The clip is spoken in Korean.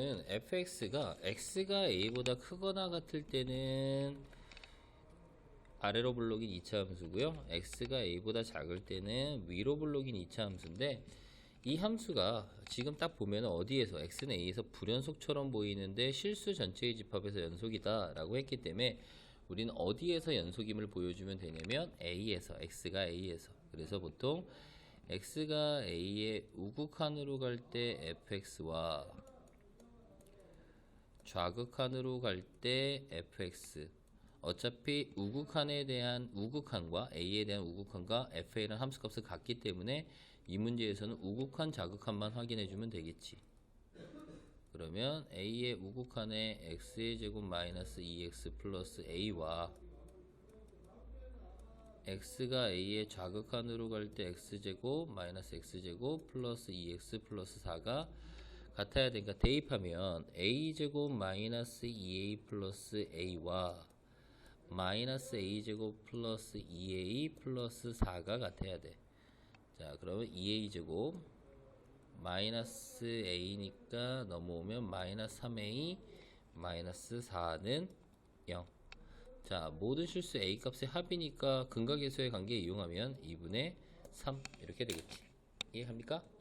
fx가 x가 a보다 크거나 같을 때는 아래로 블록인 2차 함수고요. x가 a보다 작을 때는 위로 블록인 2차 함수인데 이 함수가 지금 딱 보면 어디에서 x는 a에서 불연속처럼 보이는데 실수 전체의 집합에서 연속이다 라고 했기 때문에 우리는 어디에서 연속임을 보여주면 되냐면 a에서 x가 a에서 그래서 보통 x가 a의 우극한으로 갈 때 fx와 좌극한으로 갈 때 fx 어차피 우극한에 대한 우극한과 a에 대한 우극한과 fa는 함수값을 같기 때문에 이 문제에서는 우극한 좌극한만 확인해 주면 되겠지. 그러면 a의 우극한에 x의 제곱 마이너스 2x 플러스 a와 x가 a의 좌극한으로 갈 때 x제곱 마이너스 x제곱 플러스 2x 플러스 4가 같아야 되니까 대입하면 a제곱 마이너스 2a 플러스 a와 마이너스 a제곱 플러스 2a 플러스 4가 같아야 돼. 자, 그러면 2a제곱 마이너스 a니까 넘어오면 마이너스 3a 마이너스 4는 0. 자, 모든 실수 a 값의 합이니까 근각계수의 관계 이용하면 2분의 3 이렇게 되겠지. 이해합니까?